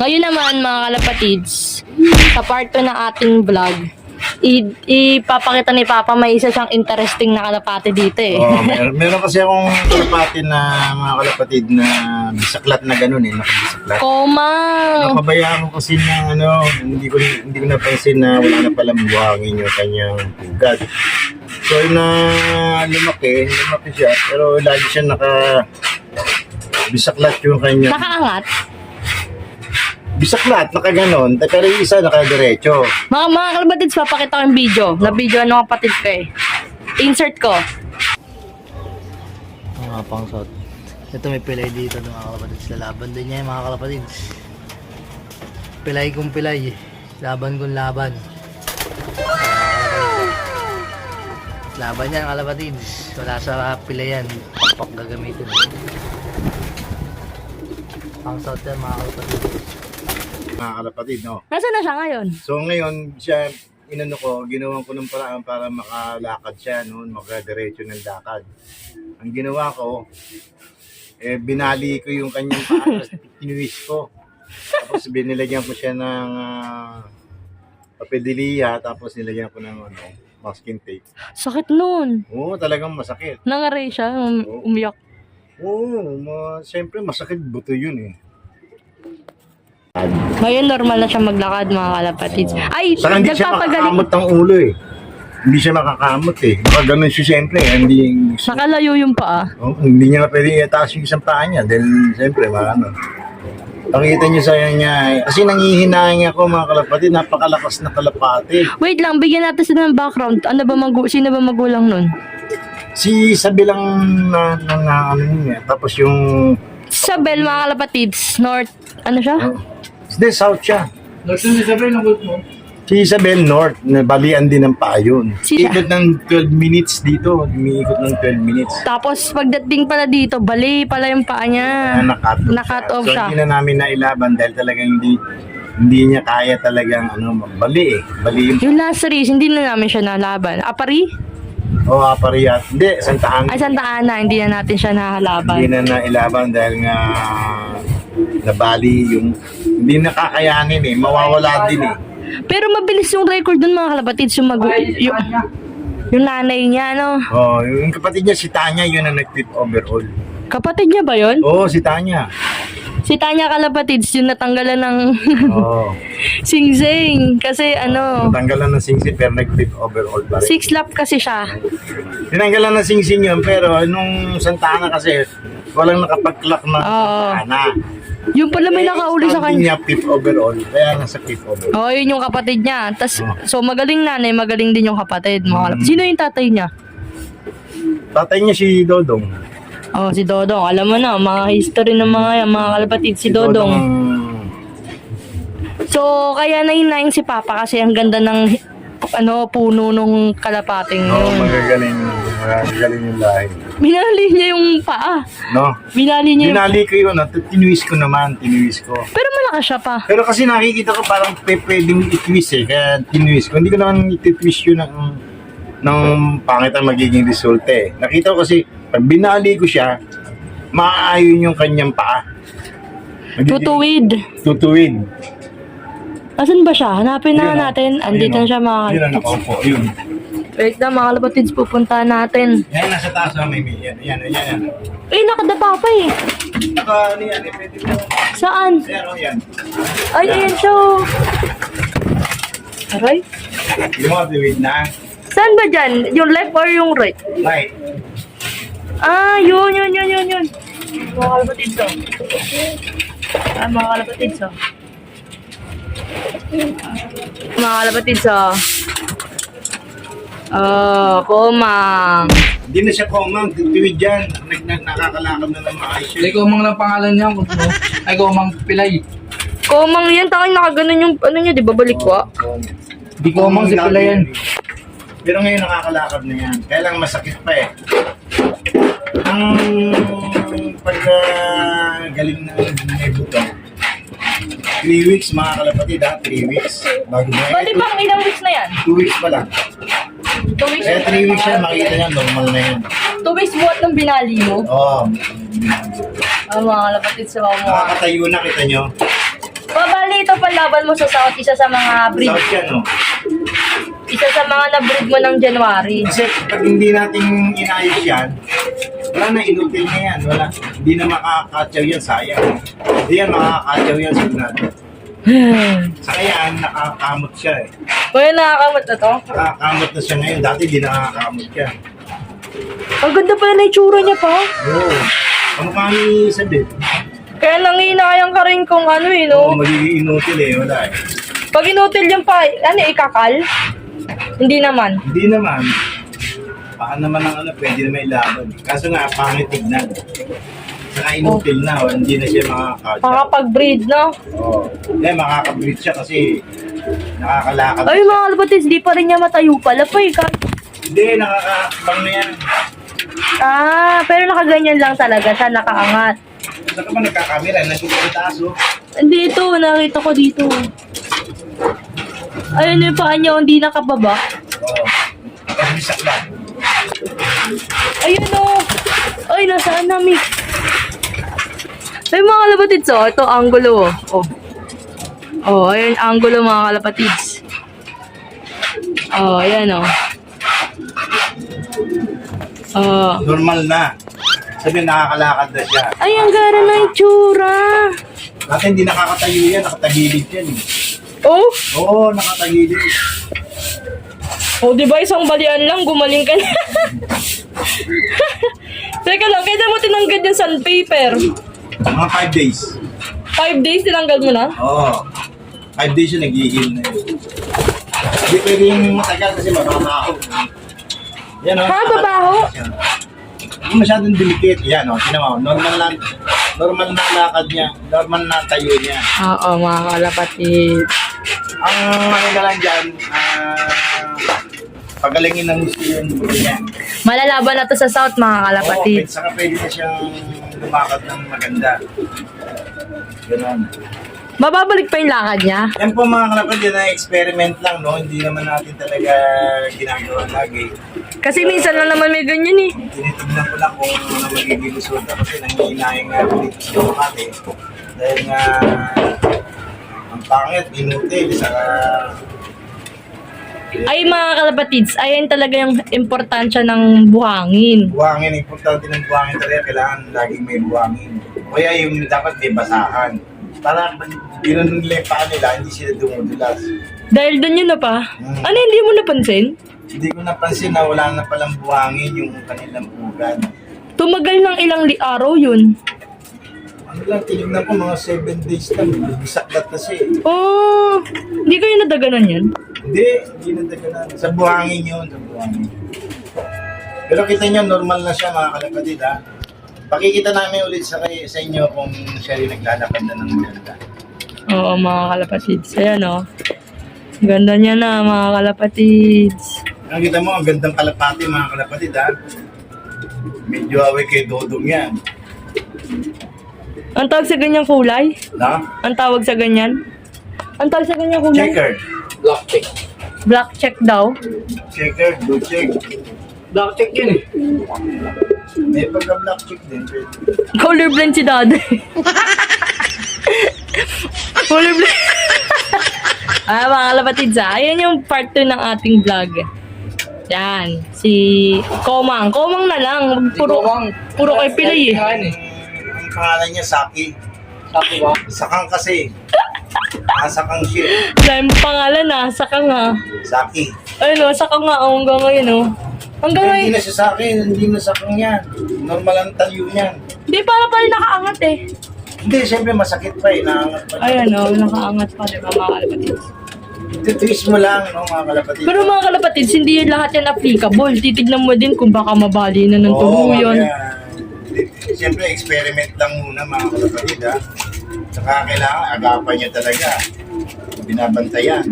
Ngayon naman mga kalapatids, sa part 2 ng ating vlog, ipapakita ni Papa may isa siyang interesting na kalapati dito eh. Oh, meron, meron kasi akong kalapati na mga kalapatid na bisaklat na gano'n eh, nakabisaklat. Komang! Napabayaan ko kasi ng ano, hindi ko hindi ko napansin na wala na palang buhangin yung kanyang pugad. So na lumaki, lumaki siya, pero lagi siya naka bisaklat yung kanya. Nakaangat. Bisaklat, naka ganon, pero yung isa naka diretso. Mga, mga kalapatids, papakita ko yung video. Na video ng kapatid ko eh. Insert ko. Mga pangsot. Ito may pilay dito ng mga kalapatids. Lalaban din niya yung mga kalapatids. Pilay kong pilay. Laban kong laban. Laban yan kalapatids. Wala sa pilay yan. Pak gagamitin. Pangsot yan mga kalapatids. Mga kalapatid, no? Nasaan na siya ngayon? So ngayon, siya, inano ko, ginawan ko ng paraan para makalakad siya noon, makadiretso ng lakad. Ang ginawa ko, eh, binali ko yung kanyang paa, tinuwis ko. Tapos binilagyan ko siya ng uh, papediliya, tapos nilagyan ko ng ano, masking tape. Sakit nun. Oo, talagang masakit. Nangaray siya. um- umiyak. Oo, ma, siyempre masakit buto yun eh. Ngayon normal na siya maglakad mga kalapatids. Ay, Saka hindi siya nagpapagaling. makakamot ng ulo eh. Hindi siya makakamot eh. Baka ganun siya siyempre. eh. Hindi, Nakalayo yung paa. Oh, hindi niya na pwede itaas yung isang paa niya dahil siyempre ano. Pakita niyo sa niya, eh. kasi nangihinayang ako mga kalapatid, napakalakas na kalapati. Wait lang, bigyan natin sila ng background. Ano ba magu sino ba magulang nun? Si Isabel ang na, na, na ano niya, tapos yung, Isabel, mga kalapatids, North, ano siya? Hindi, South siya. North si Isabel, ang mo. Si Isabel North, na balian din ng paa yun. Si- Ikot ng 12 minutes dito, umiikot ng 12 minutes. Tapos pagdating pala dito, bali pala yung paa niya. na nakat Nakat off so, siya. hindi na namin nailaban dahil talagang hindi hindi niya kaya talagang ano, bali eh. Bali yung Yung last race, hindi na namin siya nalaban. Apari? oh, apariyat. Hindi, Santa Ana. Ay, Santa Ana, hindi na natin siya Hindi nahalaban. na nailaban dahil nga nabali yung hindi nakakayanin eh. Mawawala din eh. Pero mabilis yung record dun mga kalapatids, yung mag... Yung, yung nanay niya, ano? Oh, yung kapatid niya si Tanya yun ang nag-tip overall. Kapatid niya ba yun? Oo, oh, si Tanya. Si Tanya Kalapatids, yung natanggalan ng. Oh, sing-sing. Kasi ano, tanggalan ng sing-sing pero nag-tip overall pa rin. six lap kasi siya. Tinanggalan ng sing-sing yun pero nung Santa Ana kasi walang nakapag-clock na Oo. Santa Ana. Yung pala may nakauli sa kanya. niya fifth overall. Kaya nasa fifth overall. Oo, yun yung kapatid niya. Tas, Oh. so magaling nanay, magaling din yung kapatid. Mga Mm. Sino yung tatay niya? Tatay niya si Dodong. Oh, si Dodong. Alam mo na, mga history ng mga yan, mga kalapatid, si Dodong. So, kaya nahinayang si Papa kasi ang ganda ng ano, puno nung kalapating Oo, oh, yun. magagaling. Magagaling yung lahi. Binali niya yung paa. No? Binali niya yung... Binali ko yun. at Tinuwis ko naman. Tinuwis ko. Pero malakas siya pa. Pero kasi nakikita ko parang pe- pwedeng itwist eh. Kaya tinuwis ko. Hindi ko naman ititwist yun ng, ng pangit ang magiging result eh. Nakita ko kasi pag binali ko siya, maaayon yung kanyang paa. Magiging- Tutuwid. Tutuwid. Asan ba siya? Hanapin na Ayun, oh. natin. Andito Ayun, na siya mga Yun ang kalapatids. nakaupo. Yun. Wait na mga kalapatids, pupunta natin. Yan, nasa taas na may yan. Yan, yan, yan. Eh, nakadapa pa eh. Naka, ano yan, eh, pwede mo. Saan? Ayan, oh, yan. Ay, ayan siya. oh. Aray? Yung mga tuwid na. Saan ba dyan? Yung left or yung right? Right. Ah, yun, yun, yun, yun, yun. Mga kalapatids, oh. Ah, mga kalapatids, oh. Mga kalapatids, oh. Oh, komang. Hindi na siya komang, tuwid yan. Nag, nag, nakakalakad na ng maayos yun. ko mang lang pangalan niya. Ano. Ay, ko mang pilay. Komang yan, takay nakaganon yung, ano niya, di ba, balikwa? Hindi ko mang si pilay yan. Pero ngayon nakakalakad na yan. Kaya lang masakit pa eh. Ang pagka galing na may buto, 3 weeks mga kalapatid ha, 3 weeks. Bago na Bali bang ilang weeks na yan? 2 weeks pa lang. Two weeks? Kaya 3 weeks yan, makita yan, normal na yan. Two weeks buhat ng binali mo? Oo. Ah, mga kalapatids, so mo. Nakakatayo na, kita nyo. Babali ito panlaban mo sa South, isa sa mga breed, South yan, no? isa sa mga na-breed mo ng January. Kasi pag hindi natin inayos yan, wala na, inutil na yan. Wala. Hindi na makakatsaw yan, sayang. Hindi yan makakatsaw yan, sigurado. Saka yan, nakakamot siya eh. Kuya, nakakamot na to. Nakakamot na siya ngayon. Dati di nakakamot yan. Ang ganda pala na itsura niya pa. Oo. Kamukha ni Sabit. Kaya nanginayang ka rin kung ano eh, Oo, no? magiging inutil eh. Wala eh. Pag inutil yung pa, ano, ikakal? Hindi naman. Hindi naman. Baka naman ang ano, pwede na may laban. Kaso nga, pangit tignan. Saka inutil na, oh, hindi na siya makakatsaw. Makakapag-breed, no? Oo. Eh, makakabreed siya kasi nakakalakad. Ay, mga kalapatids, di pa rin niya matayo pala pa eh. Kahit- Hindi, nakakabang na yan. Ah, pero nakaganyan lang talaga siya, nakaangat. Saan ka ba nagkakamera? Nandito sa taas, oh. Dito, nakita ko dito. Ayun yung paa niya, hindi nakababa. Oo. Pagbisak lang. Ayun o. Ay, nasaan na, Mick? Ay, mga kalapatids, oh. Ito, angulo, oh. Oh, oh ayun, angulo, mga kalapatids. Oh, ayan, oh. Oh. Normal na. Sabi, nakakalakad na siya. Ay, ang gara ng itsura. Dati hindi nakakatayo yan, nakatagilid yan eh. Oh, Oo, nakatagilid. oh, di ba isang balian lang, gumaling ka na. Teka lang, kailan mo tinanggal yung sandpaper? Mga 5 days. Five days tinanggal mo na? Oo. 5 days yun, nag-heal na yun. Hindi pwedeng matagal kasi mababaho. Yan o. Ha, babaho? Hindi masyadong delicate. Yan o, tinawa Normal lang. Normal na lakad niya. Normal na tayo niya. Oo, mga kalapatid. Ang na lang dyan, ah, pagalingin ng gusto yun. Yan. Malalaban na to sa South, mga Oo, kalapatid. saka pwede na siyang lumakad ng maganda. Ganun. Mababalik pa yung lakad niya? Yan po mga kalapad, yan na experiment lang, no? Hindi naman natin talaga ginagawa lagi. Kasi minsan lang naman may ganyan eh. Tinitignan ko lang kung ano magiging resulta kasi nangihinayang nga dito sa Makati. Dahil nga, ang pangit, inutil, saka Ay mga kalapatids, ayan talaga yung importansya ng buhangin. buhangin, importante ng buhangin talaga, kailangan laging may buhangin. O kaya yung dapat may basahan. Para ginanong nila yung paa nila, hindi sila dumudulas. Dahil doon yun na pa. Hmm. Ano hindi mo napansin? Hindi ko napansin na wala na palang buhangin yung kanilang ugat. Tumagal ng ilang li araw yun. Ano lang, tinignan ko mga 7 days lang, bisaklat na siya eh. Oh, hindi kayo nadaganan yan? Hindi, hindi na tagalan. Sa buhangin yun, sa buhangin. Pero kita nyo, normal na siya mga kalapatid ha. Pakikita namin ulit sa, kay, sa inyo kung siya yung naglalakad na ng maganda. Oo mga kalapatids. Ayan oh. Ganda niya na mga kalapatids. Nakita mo, ang gandang kalapati mga kalapatid ha. Medyo away kay Dodong yan. Ang tawag sa ganyang kulay? No? Ang tawag sa ganyan? Ang tawag sa ganyang kulay? Checkered. Black check. Black check daw. Checkered, blue check. Black check yun eh. May pagka-black check din. Colorblind si daddy. Colorblind. ah, mga kalapatids ah. Ayan yung part 2 ng ating vlog. Yan. Si Komang. Komang na lang. Puro, puro kay Pilay eh. Pangalan niya, Saki. Sabi ba? Sakang kasi. Nakasakang siya. Dahil pangalan na. Saka nga. Saki. Ayun o. Saka nga. oh, hanggang ngayon o. Hanggang Hindi ngayon. na siya sa akin, hindi na sakang yan. Normal ang talyo niyan. Hindi para pa rin nakaangat eh. Hindi, siyempre masakit pa eh. Naangat pa. Ayan o. Nakaangat pa. Diba mga kalapatids? Titiis mo lang, no, mga kalapatid. Pero mga kalapatids, hindi lahat yan applicable. Titignan mo din kung baka mabali na ng Oo, tuluyan. kaya, Siyempre, experiment lang muna mga kalapatid, ha. Saka kailangan, agapan niya talaga. Binabantayan.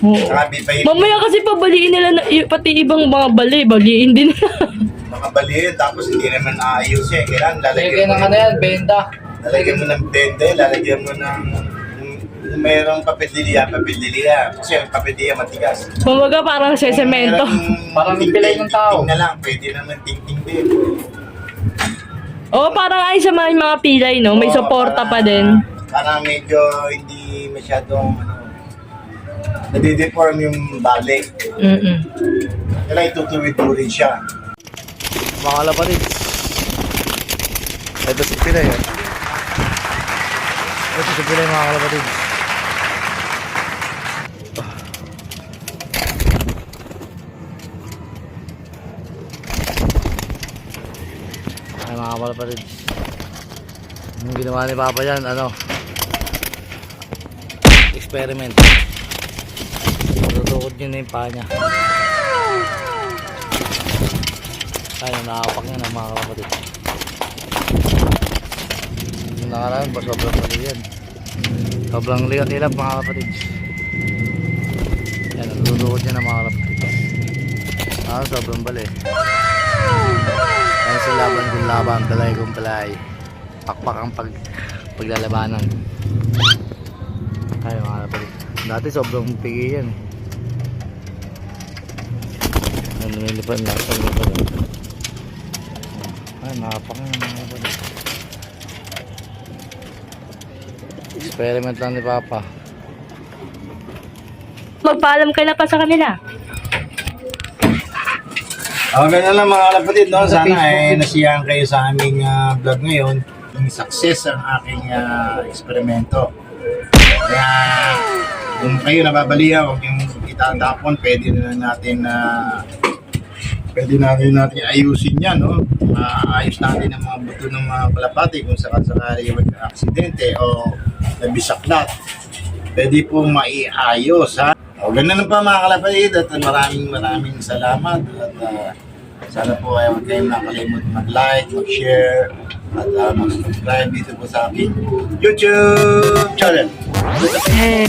Oo. Saka Mamaya kasi pabaliin nila na, i- pati ibang mga bali, baliin din mga balihin, tapos hindi naman aayos eh. Kailangan lalagyan Lagyan mo, ng ano yan, benda. lalagyan mo ng bende, lalagyan mo ng kung mayroong papediliya, papediliya. Kasi ang papediliya matigas. Kumbaga parang sa semento. Kung Parang ting- pilay ng tao. ting na lang, pwede naman ting-ting din. Oo, parang ay sa mga, mga pilay, no? May Oo, suporta pa para- din. Parang medyo hindi masyadong ano, nadideform yung balik. Mm-mm. Kaya itutuwid-tuwid siya. Mga kalapatid. Ito si Pilay. oh. Ito si Pilay mga kalapatid. Kalapatid. Yung ginawa ni Papa yan, ano? Experiment. Tutukod niya na yung paa niya. Ay, nakapak niya ng mga kapatid. Yung nakaraan pa, sobrang mali yan. Sobrang ligat-ilap mga kapatid. Yan, nalulukod niya ng mga kapatid. Ah, sobrang bali. Yan sa laban kung laban, palay kung palay. Pakpak ang pag, paglalabanan. Ay, mga kapatid. Dati sobrang pigi yan. Ano, lumilipad na. Lumilipad na. Ay, nakapak na mga kapatid. Experiment lang ni Papa. Magpaalam ka na pa sa kanila. Okay ganun lang mga kapatid, no? Sana ay nasiyahan kayo sa aming ah, vlog ngayon. Yung success ang aking ah, eksperimento. Kaya kung kayo nababalihan, huwag yung itatapon, pwede na natin na pwede natin natin ayusin yan, no? Maayos natin ang mga buto ng mga kalapati kung sakasakali mag-aksidente o nabisaklat. Pwede po maiayos, ha? O, ganun pa mga kalapatid. At maraming maraming salamat. At ah, sana po ay huwag kayong nakalimut mag-like, mag-share at uh, mag-subscribe dito po sa aking YouTube channel. Eh,